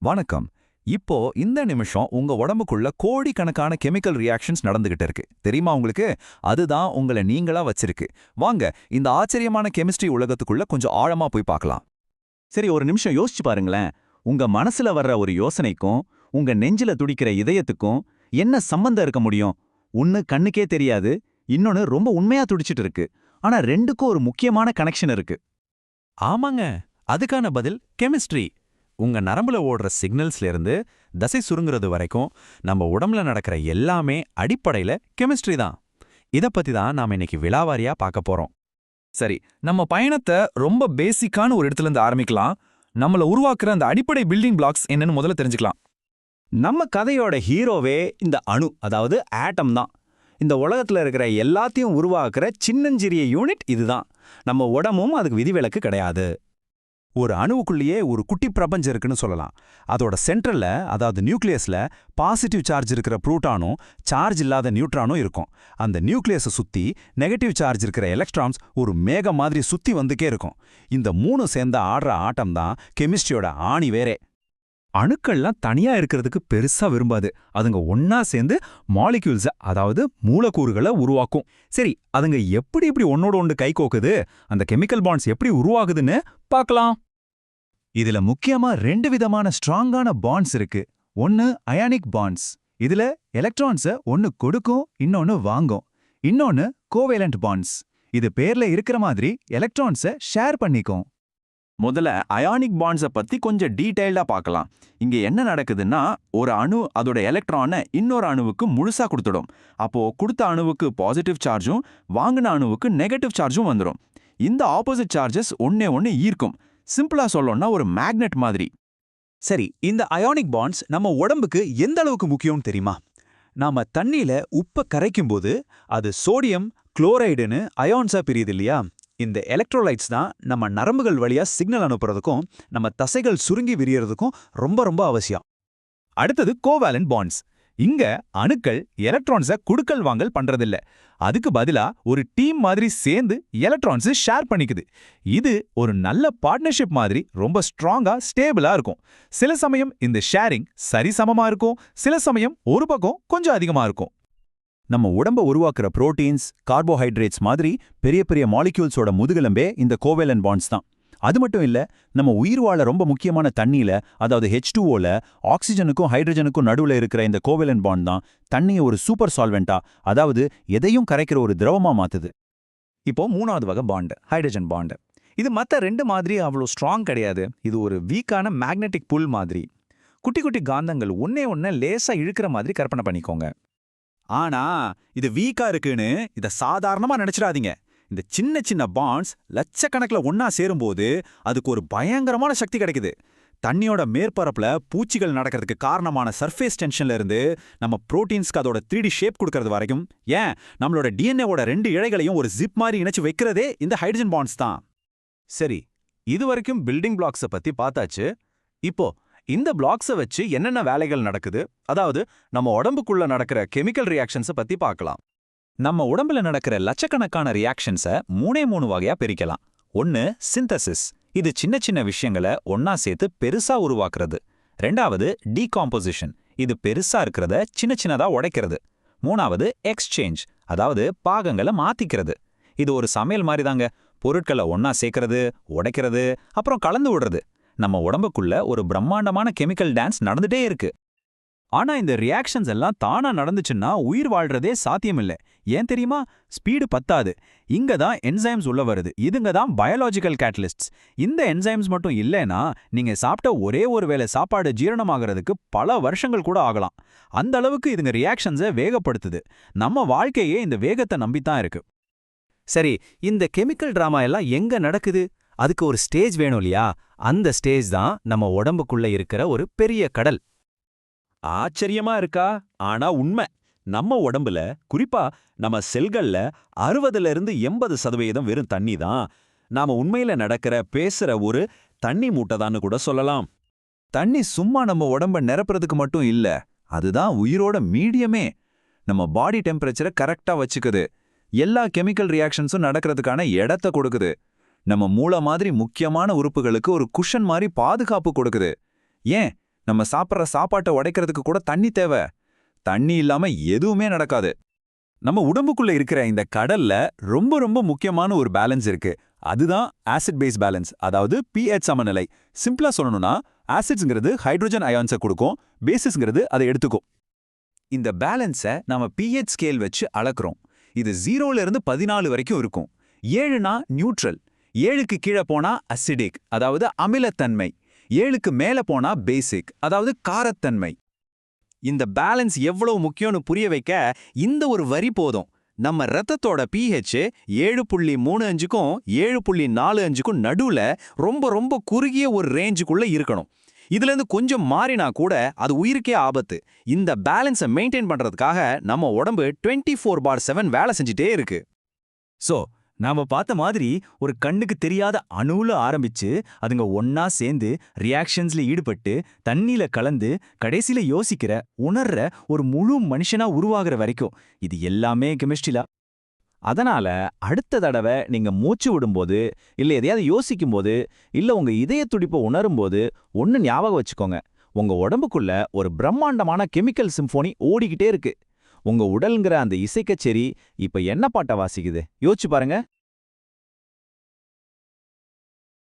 வணக்கம். இப்போ இந்த நிமிஷம் உங்க உடம்புக்குள்ள கோடிக்கணக்கான கெமிக்கல் ரியாக்ஷன்ஸ் நடந்துகிட்டு இருக்கு. தெரியுமா உங்களுக்கு? அதுதான் உங்களை நீங்களா வச்சிருக்கு. வாங்க இந்த ஆச்சரியமான கெமிஸ்ட்ரி உலகத்துக்குள்ள கொஞ்சம் ஆழமா போய் பார்க்கலாம். சரி ஒரு நிமிஷம் யோசிச்சு பாருங்களேன். உங்க மனசுல வர்ற ஒரு யோசனைக்கும் உங்க நெஞ்சில துடிக்கிற இதயத்துக்கும் என்ன சம்பந்தம் இருக்க முடியும்? ஒன்னு கண்ணுக்கே தெரியாது இன்னொன்னு ரொம்ப உண்மையா துடிச்சிட்டு இருக்கு. ஆனா ரெண்டுக்கும் ஒரு முக்கியமான கனெக்ஷன் இருக்கு. ஆமாங்க. அதுக்கான பதில் கெமிஸ்ட்ரி. உங்க நரம்புல ஓடுற சிக்னல்ஸ்ல இருந்து தசை சுருங்குறது வரைக்கும் நம்ம உடம்புல நடக்கிற எல்லாமே அடிப்படையில கெமிஸ்ட்ரி தான். இத பத்தி தான் நாம இன்னைக்கு விலாவாரியா பார்க்க போறோம். சரி நம்ம பயணத்தை ரொம்ப பேசிக்கான ஒரு இடத்துல இருந்து ஆரம்பிக்கலாம். நம்மள உருவாக்குற அந்த அடிப்படை பில்டிங் பிளாக்ஸ் என்னன்னு முதல்ல தெரிஞ்சுக்கலாம். நம்ம கதையோட ஹீரோவே இந்த அணு அதாவது ஆட்டம் தான். இந்த உலகத்துல இருக்கிற எல்லாத்தையும் உருவாக்குற சின்னஞ்சிறிய யூனிட் இதுதான் நம்ம உடம்பும் அதுக்கு விதிவிலக்கு கிடையாது. ஒரு அணுவுக்குள்ளேயே ஒரு குட்டி பிரபஞ்சம் இருக்குன்னு சொல்லலாம். அதோட சென்ட்ரல்ல அதாவது நியூக்ளியஸ்ல பாசிட்டிவ் சார்ஜ் இருக்கிற புரோட்டானும் சார்ஜ் இல்லாத நியூட்ரானும் இருக்கும். அந்த நியூக்ளியஸை சுத்தி நெகட்டிவ் சார்ஜ் இருக்கிற எலக்ட்ரான்ஸ் ஒரு மேகம் மாதிரி சுத்தி வந்துக்கே இருக்கும். இந்த மூணு சேர்ந்த ஆடுற ஆட்டம் தான் கெமிஸ்ட்ரியோட ஆணி வேறே. அணுக்கள்லாம் தனியா இருக்கிறதுக்கு பெருசா விரும்பாது. அதுங்க ஒன்னா சேர்ந்து மாலிக்யூல்ஸ் அதாவது மூலக்கூறுகளை உருவாக்கும். சரி அதுங்க எப்படி இப்படி ஒன்னோட ஒன்று கை கோக்குது? அந்த கெமிக்கல் பாண்ட்ஸ் எப்படி உருவாகுதுன்னு பார்க்கலாம். இதுல முக்கியமா ரெண்டு விதமான ஸ்ட்ராங்கான பாண்ட்ஸ் இருக்கு. ஒன்னு அயானிக் பாண்ட்ஸ் இதுல எலக்ட்ரான்ஸ ஒன்னு கொடுக்கும் இன்னொன்னு வாங்கும். இன்னொன்னு கோவேலண்ட் பாண்ட்ஸ் இது பேர்ல இருக்கிற மாதிரி எலக்ட்ரான்ஸ ஷேர் பண்ணிக்கும். முதல்ல அயானிக் பாண்ட்ஸை பத்தி கொஞ்சம் டீட்டெயில்டாக பார்க்கலாம். இங்க என்ன நடக்குதுன்னா ஒரு அணு அதோட எலக்ட்ரானை இன்னொரு அணுவுக்கு முழுசா கொடுத்துடும். அப்போ கொடுத்த அணுவுக்கு பாசிட்டிவ் சார்ஜும் வாங்கின அணுவுக்கு நெகட்டிவ் சார்ஜும் வந்துடும் இந்த ஆப்போசிட் சார்ஜஸ் ஒன்னே ஒன்று ஈர்க்கும். சிம்பிளா சொல்லணும்னா ஒரு மேக்னெட் மாதிரி. சரி இந்த அயானிக் பாண்ட்ஸ் நம்ம உடம்புக்கு எந்த அளவுக்கு முக்கியம்னு தெரியுமா? நாம தண்ணியில உப்பை கரைக்கும் போது அது சோடியம் குளோரைடுன்னு அயான்ஸா பிரியுது இல்லையா? இந்த எலக்ட்ரோலைட்ஸ் தான் நம்ம நரம்புகள் வழியா சிக்னல் அனுப்புறதுக்கும் நம்ம தசைகள் சுருங்கி விரியறதுக்கும் ரொம்ப ரொம்ப அவசியம். அடுத்தது கோவேலன்ட் பாண்ட்ஸ் இங்க அணுக்கள் எலக்ட்ரான்ஸை குடுக்கல் வாங்கல் பண்றதில்ல. அதுக்கு பதிலா ஒரு டீம் மாதிரி சேர்ந்து எலக்ட்ரான்ஸ் ஷேர் பண்ணிக்குது. இது ஒரு நல்ல பார்ட்னர்ஷிப் மாதிரி ரொம்ப ஸ்ட்ராங்கா ஸ்டேபிளா இருக்கும். சில சமயம் இந்த ஷேரிங் சரிசமமா இருக்கும். சில சமயம் ஒரு பக்கம் கொஞ்சம் அதிகமா இருக்கும். நம்ம உடம்ப உருவாக்குற புரோட்டீன்ஸ் கார்போஹைட்ரேட்ஸ் மாதிரி பெரிய பெரிய மாலிக்யூல்ஸோட முதுகெலும்பே இந்த கோவேலன் பாண்ட்ஸ் தான். அது மட்டும் இல்ல நம்ம உயிர் வாழ ரொம்ப முக்கியமான தண்ணியில அதாவது ஹெச் டூஓவில் ஆக்சிஜனுக்கும் ஹைட்ரஜனுக்கும் நடுவுல இருக்கிற இந்த கோவேலன் பாண்ட் தான் தண்ணியை ஒரு சூப்பர் சால்வெண்டா அதாவது எதையும் கரைக்கிற ஒரு திரவமா மாத்துது. இப்போ மூணாவது வகை பாண்டு ஹைட்ரஜன் பாண்ட் இது மத்த ரெண்டு மாதிரி அவ்வளோ ஸ்ட்ராங் கிடையாது. இது ஒரு வீக்கான மேக்னெட்டிக் புல் மாதிரி. குட்டி குட்டி காந்தங்கள் ஒன்னே ஒன்ன லேசா இழுக்கிற மாதிரி கற்பனை பண்ணிக்கோங்க. ஆனா இது வீக்கா இருக்குன்னு இத சாதாரணமா நினைச்சிடாதீங்க. இந்த சின்ன சின்ன பாண்ட்ஸ் லட்சக்கணக்கில் ஒன்னா சேரும்போது அதுக்கு ஒரு பயங்கரமான சக்தி கிடைக்குது. தண்ணியோட மேற்பரப்புல பூச்சிகள் நடக்கிறதுக்கு காரணமான சர்ஃபேஸ் டென்ஷன்ல இருந்து நம்ம புரோட்டீன்ஸ்க்கு அதோட த்ரீ டி ஷேப் கொடுக்கறது வரைக்கும். ஏன்? நம்மளோட டிஎன்ஏவோட ரெண்டு இழைகளையும் ஒரு ஜிப் மாதிரி இணைச்சு வைக்கிறதே இந்த ஹைட்ரஜன் பாண்ட்ஸ் தான். சரி இதுவரைக்கும் பில்டிங் பிளாக்ஸை பத்தி பார்த்தாச்சு. இப்போ இந்த பிளாக்ஸ வச்சு என்னென்ன வேலைகள் நடக்குது? அதாவது நம்ம உடம்புக்குள்ள நடக்கிற கெமிக்கல் ரியாக்ஷன்ஸ பத்தி பார்க்கலாம். நம்ம உடம்புல நடக்கிற லட்சக்கணக்கான ரியாக்ஷன்ஸை மூணே மூணு வகையா பிரிக்கலாம். ஒன்னு சிந்தசிஸ் இது சின்ன சின்ன விஷயங்களை ஒன்னா சேர்த்து பெருசா உருவாக்குறது. ரெண்டாவது டீகாம்போசிஷன் இது பெருசா இருக்கிறத சின்ன சின்னதா உடைக்கிறது. மூணாவது எக்ஸ்சேஞ்ச் அதாவது பாகங்களை மாத்திக்கிறது. இது ஒரு சமையல் மாதிரி தாங்க பொருட்களை ஒன்னா சேர்க்கறது உடைக்கிறது அப்புறம் கலந்து விடுறது. நம்ம உடம்புக்குள்ள ஒரு பிரம்மாண்டமான கெமிக்கல் டான்ஸ் நடந்துட்டே இருக்கு. ஆனா இந்த ரியாக்ஷன்ஸ் எல்லாம் தானா நடந்துச்சுன்னா உயிர் வாழ்றதே சாத்தியமில்ல. ஏன் தெரியுமா? ஸ்பீடு பத்தாது. இங்க தான் என்சைம்ஸ் உள்ள வருது. இதுங்க தான் பயாலாஜிக்கல் கேட்டலிஸ்ட்ஸ். இந்த என்சைம்ஸ் மட்டும் இல்லைனா நீங்க சாப்பிட்ட ஒரே ஒரு வேளை சாப்பாடு ஜீரணமாகறதுக்கு பல வருஷங்கள் கூட ஆகலாம். அந்த அளவுக்கு இதுங்க ரியாக்ஷன்ஸை வேகப்படுத்துது. நம்ம வாழ்க்கையே இந்த வேகத்தை நம்பித்தான் இருக்கு. சரி இந்த கெமிக்கல் டிராமா எல்லாம் எங்க நடக்குது? அதுக்கு ஒரு ஸ்டேஜ் வேணும் இல்லையா? அந்த ஸ்டேஜ் தான் நம்ம உடம்புக்குள்ள இருக்கிற ஒரு பெரிய கடல். ஆச்சரியமா இருக்கா? ஆனா உண்மை. நம்ம உடம்புல குறிப்பா நம்ம செல்கள்ல அறுபதுல இருந்து எண்பது சதவீதம் வெறும் தண்ணி தான். நாம உண்மையில நடக்கிற பேசுற ஒரு தண்ணி மூட்டைதான்னு கூட சொல்லலாம். தண்ணி சும்மா நம்ம உடம்ப நிரப்புறதுக்கு மட்டும் இல்ல அதுதான் உயிரோட மீடியமே. நம்ம பாடி டெம்பரேச்சரை கரெக்டா வச்சுக்குது. எல்லா கெமிக்கல் ரியாக்ஷன்ஸும் நடக்கிறதுக்கான இடத்த கொடுக்குது. நம்ம மூளை மாதிரி முக்கியமான உறுப்புகளுக்கு ஒரு குஷன் மாதிரி பாதுகாப்பு கொடுக்குது. ஏன்? நம்ம சாப்பிட்ற சாப்பாட்டை உடைக்கிறதுக்கு கூட தண்ணி தேவை. தண்ணி இல்லாம எதுவுமே நடக்காது. நம்ம உடம்புக்குள்ள இருக்கிற இந்த கடல்ல ரொம்ப ரொம்ப முக்கியமான ஒரு பேலன்ஸ் இருக்கு. அதுதான் ஆசிட் பேஸ் பேலன்ஸ் அதாவது பிஹெச் சமநிலை. சிம்பிளா சொல்லணும்னா ஆசிட்ஸ்ங்கிறது ஹைட்ரோஜன் அயான்ஸை கொடுக்கும் பேசிஸ்ங்கிறது அதை எடுத்துக்கும். இந்த பேலன்ஸை நாம பிஹெச் ஸ்கேல் வச்சு அளக்குறோம். இது ஜீரோல இருந்து பதினாலு வரைக்கும் இருக்கும். ஏழுனா நியூட்ரல் ஏழுக்கு கீழே போனா அசிடிக் அதாவது அமிலத்தன்மை. ஏழுக்கு மேல போனா பேசிக் அதாவது காரத்தன்மை. இந்த பேலன்ஸ் எவ்வளவு முக்கியம்னு புரிய வைக்க இந்த ஒரு வரி போதும். நம்ம ரத்தத்தோட பிஹெச் ஏழு புள்ளி மூணு அஞ்சுக்கும் ஏழு புள்ளி நாலு அஞ்சுக்கும் நடுவுல ரொம்ப ரொம்ப குறுகிய ஒரு ரேஞ்சுக்குள்ள இருக்கணும். இதுல இருந்து கொஞ்சம் மாறினா கூட அது உயிருக்கே ஆபத்து. இந்த பேலன்ஸை மெயின்டைன் பண்றதுக்காக நம்ம உடம்பு டுவெண்ட்டி ஃபோர் பார் செவன் வேலை செஞ்சுட்டே இருக்கு. சோ நாம பார்த்த மாதிரி ஒரு கண்ணுக்கு தெரியாத அணுல ஆரம்பிச்சு அதுங்க ஒன்னா சேர்ந்து ரியாக்ஷன்ஸ்ல ஈடுபட்டு தண்ணியில கலந்து கடைசியில யோசிக்கிற உணர்ற ஒரு முழு மனுஷனா உருவாகிற வரைக்கும் இது எல்லாமே கெமிஸ்ட்ரிலா அதனால அடுத்த தடவை நீங்க மூச்சு விடும்போது இல்ல எதையாவது யோசிக்கும்போது இல்ல உங்க இதய துடிப்பை உணரும்போது ஒன்னு ஞாபகம் வச்சுக்கோங்க. உங்க உடம்புக்குள்ள ஒரு பிரம்மாண்டமான கெமிக்கல் சிம்போனி ஓடிக்கிட்டே இருக்கு. உங்க உடல்ங்கிற அந்த இசைக்கச்சேரி இப்ப என்ன பாட்டை வாசிக்குது? யோசிச்சு பாருங்க.